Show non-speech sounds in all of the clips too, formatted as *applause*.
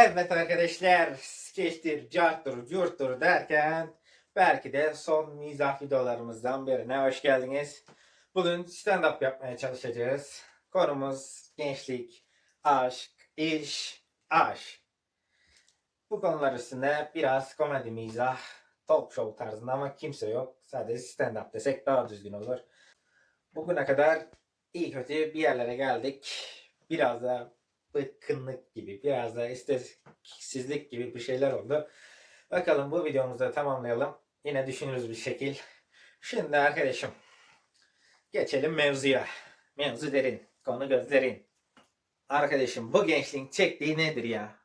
Evet arkadaşlar, skeçtir, carttır, curttur derken belki de son mizah videolarımızdan birine hoş geldiniz. Bugün stand-up yapmaya çalışacağız. Konumuz gençlik, aşk, iş, aşk. Bu konular üstünde biraz komedi, mizah, talk show tarzında ama kimse yok. Sadece stand-up desek daha düzgün olur. Bugüne kadar iyi kötü bir yerlere geldik. Biraz da bıkkınlık gibi, biraz da isteksizlik gibi bir şeyler oldu. Bakalım bu videomuzu da tamamlayalım. Yine düşünürüz bir şekil. Şimdi arkadaşım geçelim mevzuya. Mevzu derin, konu gözlerin. Arkadaşım bu gençliğin çektiği nedir ya?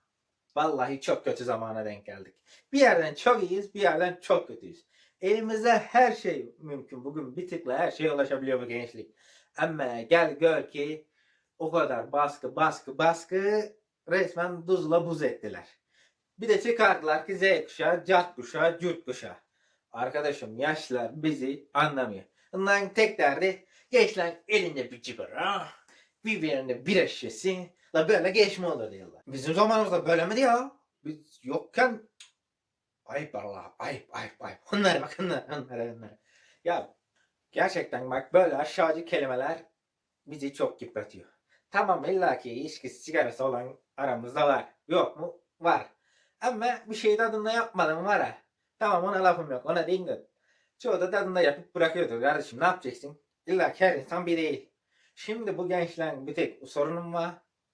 Vallahi çok kötü zamana denk geldik. Bir yerden çok iyiyiz, bir yerden çok kötüyüz. Elimizde her şey mümkün. Bugün bir tıkla her şeye ulaşabiliyor bu gençlik. Ama gel gör ki o kadar baskı baskı baskı resmen buzla buz ettiler. Bir de çıkardılar ki Z kuşağı, cat kuşağı, cürt kuşağı. Arkadaşım yaşlılar bizi anlamıyor. Onların tek derdi gençler elinde bir cigara, birbirine bir şişesi. La böyle geçme olur diyorlar. Bizim zamanımızda böyle miydi ya? Biz yokken ayıp Allah ayıp ayıp ayıp. Onlara bak onlara onlara onlara. Ya gerçekten bak böyle aşağıcı kelimeler bizi çok yıpratıyor. Tamam illaki ilişkisi sigarası olan aramızda var. Yok mu? Var. Ama bir şey tadında yapmadım var ha. Tamam ona lafım yok. Ona değil de. Çoğu da tadında yapıp bırakıyordur kardeşim. Ne yapacaksın? İlla her insan bir değil. Şimdi bu gençlerin bir tek sorunum var.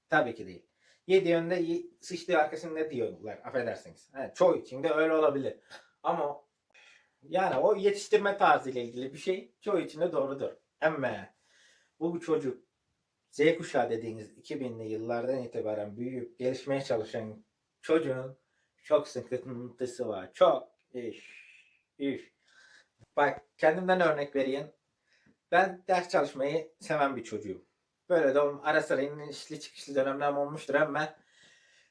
Tabii ki değil. Yedi yönde sıçtığı arkasında diyorlar. Affedersiniz. Ha, çoğu için de öyle olabilir. Ama yani o yetiştirme tarzıyla ilgili bir şey çoğu için de doğrudur. Ama bu çocuk Z kuşağı dediğiniz 2000'li yıllardan itibaren büyüyüp gelişmeye çalışan çocuğun çok sıkıntısı var. Çok iş, iş. Bak kendimden örnek vereyim. Ben ders çalışmayı seven bir çocuğum. Böyle de ara sıra inişli çıkışlı dönemlerim olmuştur ama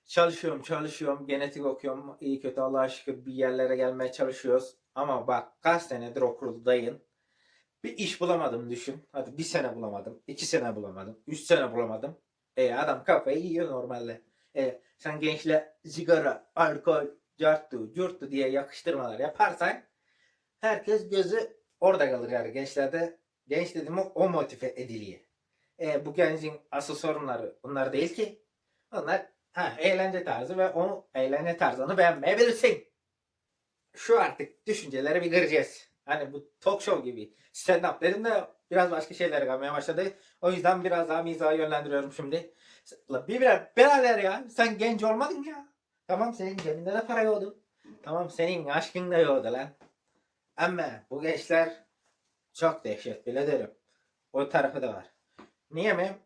çalışıyorum çalışıyorum genetik okuyorum iyi kötü Allah'a şükür bir yerlere gelmeye çalışıyoruz. Ama bak kaç senedir okuldayım. Bir iş bulamadım düşün. Hadi bir sene bulamadım. iki sene bulamadım. Üç sene bulamadım. E adam kafayı yiyor normalde. E sen gençle sigara, alkol, carttu, curttu diye yakıştırmalar yaparsan herkes gözü orada kalır yani gençlerde. Genç dedim o, o motive ediliyor. E, bu gencin asıl sorunları bunlar değil ki. Onlar ha, eğlence tarzı ve onu eğlence tarzını beğenmeyebilirsin. Şu artık düşünceleri bir kıracağız. Hani bu talk show gibi stand up dedim de biraz başka şeylere kalmaya başladı. O yüzden biraz daha mizaha yönlendiriyorum şimdi. Bir birer birader ya. Sen genç olmadın ya. Tamam senin cebinde de para yoktu. Tamam senin aşkın da yoktu lan. Ama bu gençler çok dehşet bile derim. O tarafı da var. Niye mi?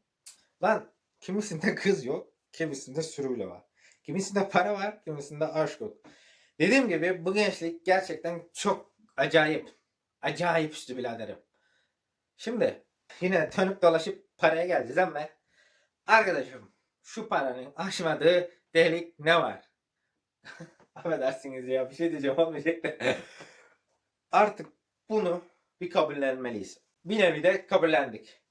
Lan kimisinde kız yok. Kimisinde sürüyle var. Kimisinde para var. Kimisinde aşk yok. Dediğim gibi bu gençlik gerçekten çok acayip. Acayip üstü biraderim. Şimdi yine dönüp dolaşıp paraya geleceğiz ama arkadaşım şu paranın aşmadığı delik ne var? *laughs* Affedersiniz ya bir şey diyeceğim olmayacak da. Artık bunu bir kabullenmeliyiz. Bir nevi de kabullendik.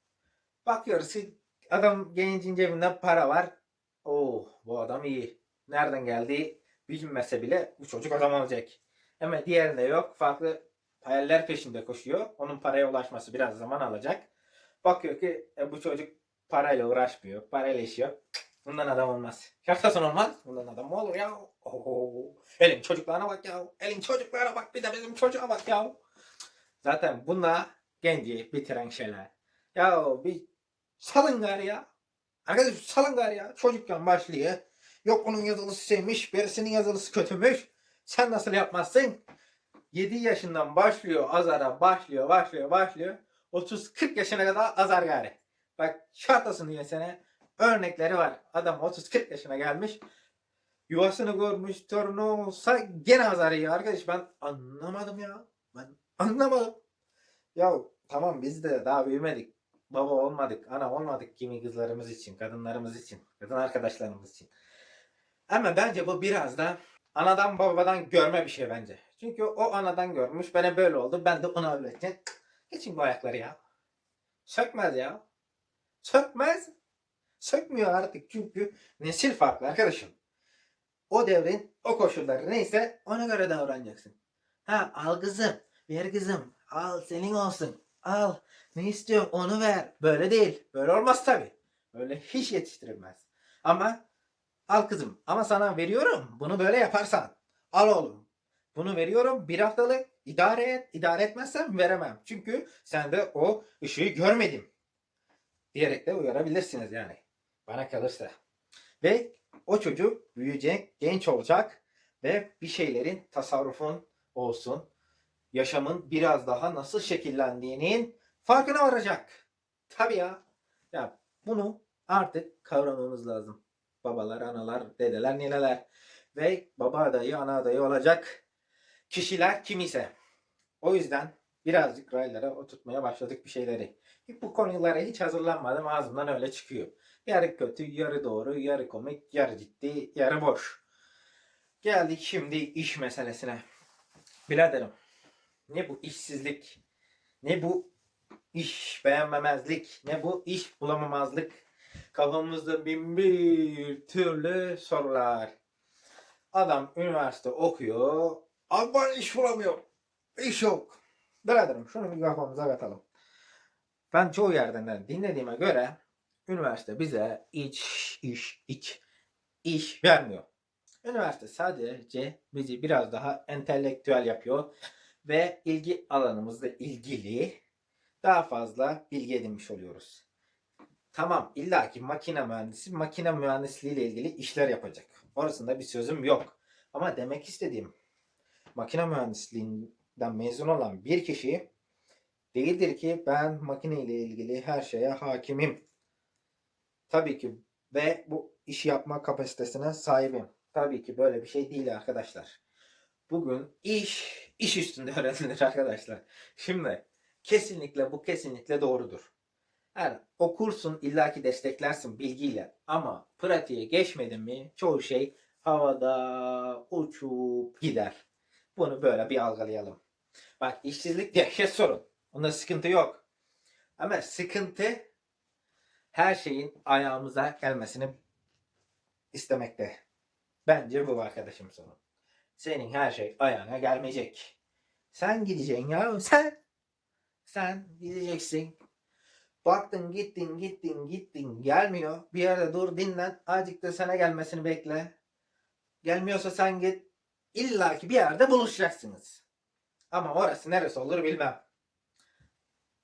Bakıyoruz ki adam gencin cebinde para var. Oh bu adam iyi. Nereden geldiği bilinmese bile bu çocuk adam olacak. Ama diğerinde yok. Farklı hayaller peşinde koşuyor. Onun paraya ulaşması biraz zaman alacak. Bakıyor ki e, bu çocuk parayla uğraşmıyor. Parayla işiyor. Bundan adam olmaz. Şartasın olmaz. Bundan adam mı olur ya? Oo. Elin çocuklarına bak ya. Elin çocuklara bak. Bir de bizim çocuğa bak ya. Zaten bunlar genci bitiren şeyler. Ya bir salın gari ya. Arkadaş salın gari ya. Çocukken başlıyor. Yok onun yazılısı sevmiş. Birisinin yazılısı kötümüş. Sen nasıl yapmazsın? 7 yaşından başlıyor azara başlıyor başlıyor başlıyor. 30-40 yaşına kadar azar gari. Bak şartasını yesene örnekleri var. Adam 30-40 yaşına gelmiş. Yuvasını görmüş torunu olsa gene azar yiyor. Arkadaş ben anlamadım ya. Ben anlamadım. Ya tamam biz de daha büyümedik. Baba olmadık, ana olmadık kimi kızlarımız için, kadınlarımız için, kadın arkadaşlarımız için. Ama bence bu biraz da anadan babadan görme bir şey bence. Çünkü o anadan görmüş, bana böyle oldu, ben de ona öğreteceğim. Geçin bu ayakları ya. Sökmez ya. Sökmez. Sökmüyor artık çünkü nesil farklı arkadaşım. o devrin o koşulları neyse ona göre davranacaksın. Ha al kızım, ver kızım, al senin olsun, al ne istiyorum onu ver. Böyle değil, böyle olmaz tabi. Böyle hiç yetiştirilmez. Ama al kızım ama sana veriyorum bunu böyle yaparsan. Al oğlum bunu veriyorum bir haftalık idare et. İdare etmezsen veremem. Çünkü sen de o ışığı görmedim. Diyerek de uyarabilirsiniz yani. Bana kalırsa. Ve o çocuk büyüyecek, genç olacak ve bir şeylerin tasarrufun olsun. Yaşamın biraz daha nasıl şekillendiğinin farkına varacak. Tabii ya. Ya bunu artık kavramamız lazım. Babalar, analar, dedeler, nineler ve baba adayı, ana adayı olacak kişiler kim ise. O yüzden birazcık raylara oturtmaya başladık bir şeyleri. Bu konulara hiç hazırlanmadım ağzımdan öyle çıkıyor. Yarı kötü, yarı doğru, yarı komik, yarı ciddi, yarı boş. Geldik şimdi iş meselesine. Biraderim, ne bu işsizlik, ne bu iş beğenmemezlik, ne bu iş bulamamazlık. Kafamızda bin bir türlü sorular. Adam üniversite okuyor, Abi ben iş bulamıyorum. İş yok. Biraderim şunu bir kafamıza katalım. Ben çoğu yerden de dinlediğime göre üniversite bize iç, iş, iç, iş vermiyor. Üniversite sadece bizi biraz daha entelektüel yapıyor ve ilgi alanımızla ilgili daha fazla bilgi edinmiş oluyoruz. Tamam illaki makine mühendisi makine mühendisliği ile ilgili işler yapacak. Orasında bir sözüm yok. Ama demek istediğim makine mühendisliğinden mezun olan bir kişi değildir ki ben makine ile ilgili her şeye hakimim. Tabii ki ve bu işi yapma kapasitesine sahibim. Tabii ki böyle bir şey değil arkadaşlar. Bugün iş iş üstünde *laughs* öğrenilir arkadaşlar. Şimdi kesinlikle bu kesinlikle doğrudur. Yani okursun illaki desteklersin bilgiyle ama pratiğe geçmedin mi çoğu şey havada uçup gider. Bunu böyle bir algılayalım. Bak işsizlik dehşet sorun. Onda sıkıntı yok. Ama sıkıntı her şeyin ayağımıza gelmesini istemekte. Bence bu arkadaşım sorun. Senin her şey ayağına gelmeyecek. Sen gideceksin ya sen. Sen gideceksin. Baktın gittin gittin gittin gelmiyor. Bir yerde dur dinlen. Azıcık da sana gelmesini bekle. Gelmiyorsa sen git. İlla ki bir yerde buluşacaksınız. Ama orası neresi olur bilmem.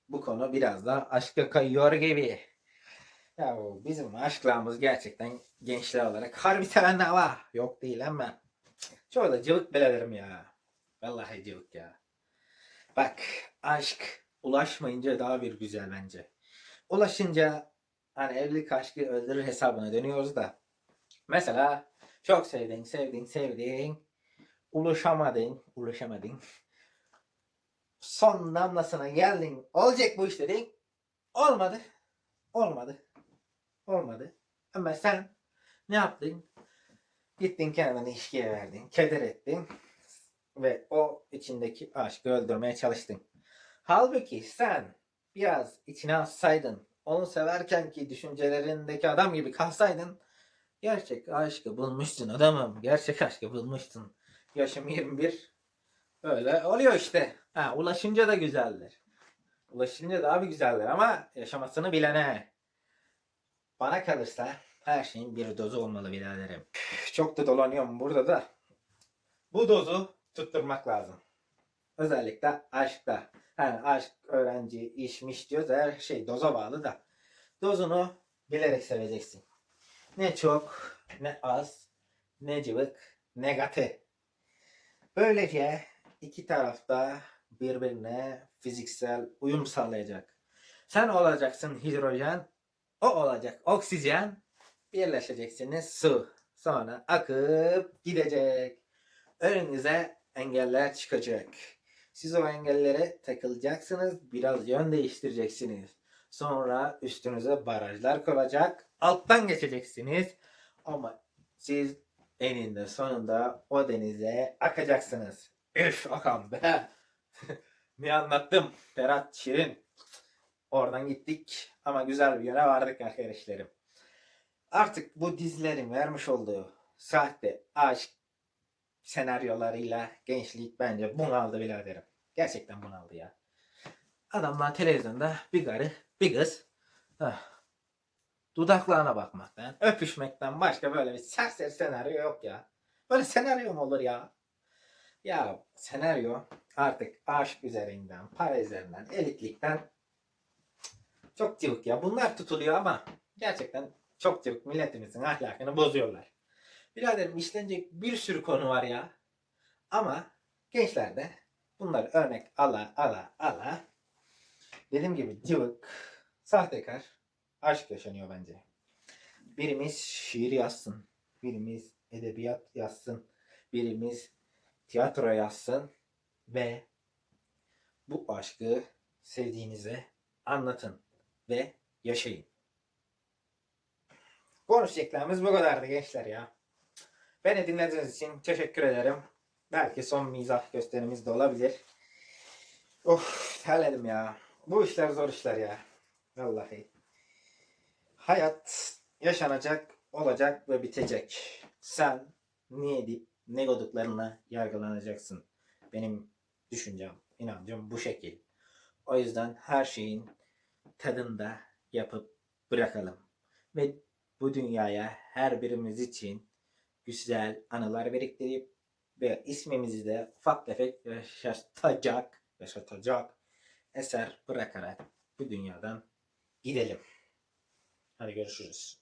Bu konu biraz da aşka kayıyor gibi. Ya bizim aşklarımız gerçekten gençler olarak harbi sevenler var. Yok değil ama. Çoğu da cıvık belelerim ya. Vallahi cıvık ya. Bak aşk ulaşmayınca daha bir güzel bence. Ulaşınca hani evlilik aşkı öldürür hesabına dönüyoruz da. Mesela çok sevdin, sevdin, sevdin. Ulaşamadın, ulaşamadın. Son damlasına geldin. Olacak bu iş dedin. Olmadı. Olmadı. Olmadı. Ama sen ne yaptın? Gittin kendini ilişkiye verdin. Keder ettin. Ve o içindeki aşkı öldürmeye çalıştın. Halbuki sen biraz içine assaydın. Onu severken ki düşüncelerindeki adam gibi kalsaydın. Gerçek aşkı bulmuşsun adamım. Gerçek aşkı bulmuşsun. Yaşım 21. Öyle oluyor işte. Ha, ulaşınca da güzeldir. Ulaşınca daha bir güzeldir ama yaşamasını bilene. Bana kalırsa her şeyin bir dozu olmalı biraderim. Çok da dolanıyorum burada da. Bu dozu tutturmak lazım. Özellikle aşkta. Yani aşk, öğrenci, işmiş diyoruz her şey doza bağlı da. Dozunu bilerek seveceksin. Ne çok, ne az, ne cıvık, ne katı. Böylece iki tarafta birbirine fiziksel uyum sağlayacak. Sen olacaksın hidrojen, o olacak oksijen, birleşeceksiniz su. Sonra akıp gidecek. Önünüze engeller çıkacak. Siz o engellere takılacaksınız, biraz yön değiştireceksiniz. Sonra üstünüze barajlar kuracak, alttan geçeceksiniz. Ama siz eninde sonunda o denize akacaksınız. Üf akam be. *laughs* ne anlattım Berat Şirin. Oradan gittik ama güzel bir yere vardık arkadaşlarım. Artık bu dizilerin vermiş olduğu sahte aşk senaryolarıyla gençlik bence bunaldı biraderim. Gerçekten bunaldı ya. Adamlar televizyonda bir karı bir kız ah, dudaklarına bakmaktan, öpüşmekten başka böyle bir serseri senaryo yok ya. Böyle senaryo mu olur ya? Ya senaryo artık aşk üzerinden, para üzerinden, elitlikten çok cıvık ya. Bunlar tutuluyor ama gerçekten çok cıvık milletimizin ahlakını bozuyorlar. Biraderim işlenecek bir sürü konu var ya. Ama gençler de bunları örnek ala ala ala dediğim gibi cıvık, sahtekar aşk yaşanıyor bence. Birimiz şiir yazsın, birimiz edebiyat yazsın, birimiz tiyatro yazsın ve bu aşkı sevdiğinize anlatın ve yaşayın. Konuşacaklarımız bu kadardı gençler ya. Beni dinlediğiniz için teşekkür ederim. Belki son mizah gösterimiz de olabilir. Of terledim ya. Bu işler zor işler ya. Vallahi. Hayat yaşanacak, olacak ve bitecek. Sen ne edip ne goduklarına yargılanacaksın. Benim düşüncem, inancım bu şekil. O yüzden her şeyin tadında yapıp bırakalım. Ve bu dünyaya her birimiz için güzel anılar biriktirip ve ismimizi de ufak tefek yaşatacak, yaşatacak eser bırakarak bu dünyadan gidelim. Hadi görüşürüz.